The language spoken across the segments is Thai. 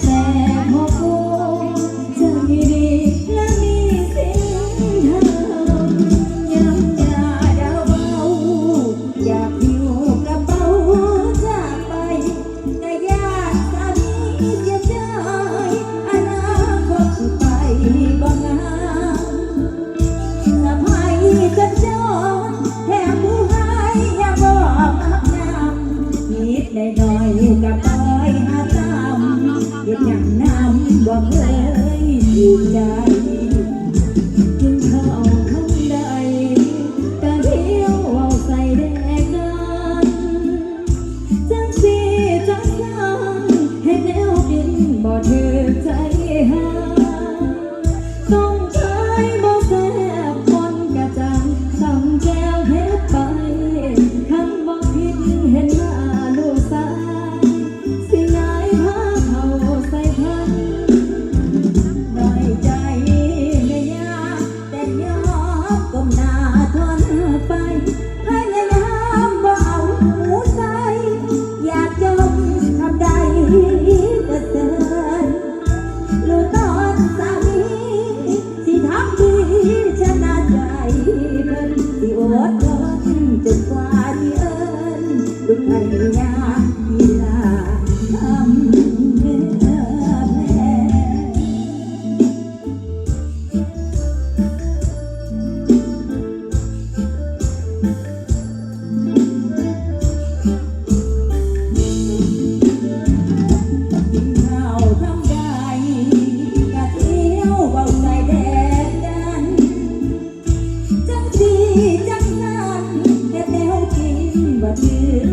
day. hand.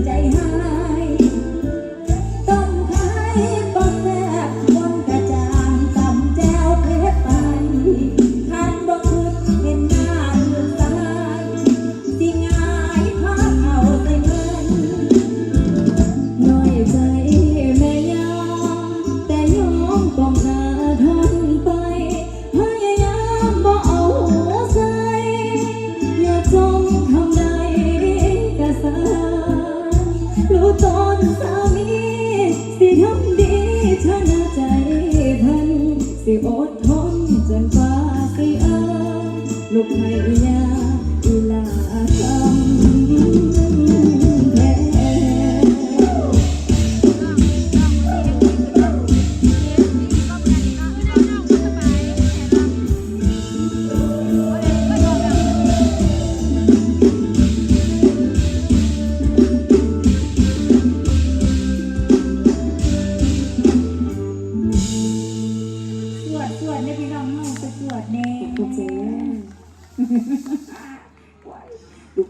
ใจหา อดทนจนฟ้าสิเอิญลูกไทยยา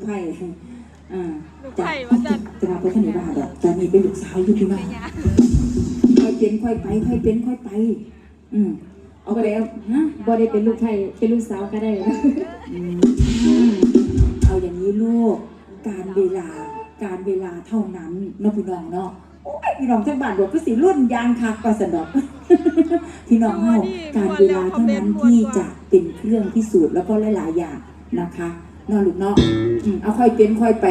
ไผ่อ่าจากจะมาไปขนาดบ้านแต่จะมีเป็นลูกสาวอยู่ที่บ้านค่อยเป็นค่อยไปค่อยเป็นค่อยไป อืมเอาไปแล้วฮะบ่ได้เป็นลูกไผ่เป็นลูกสาวก็ได้เอาอย่างนี้ลูก การเวลา การเวลาเท่านั้นน้องพี่น้องเนาะโอ้ยพี่น้องทั้งบ้านบอกก็สิรุ่นยางคักประสันดอกพี่น้องเฮาการเวลาเท่านั้นที่จะเป็นเครื่องพิสูจน์แล้วก็หลายๆอย่างนะคะ นอนลูกเนาะอืมเอาค่อยเป็นค่อยไป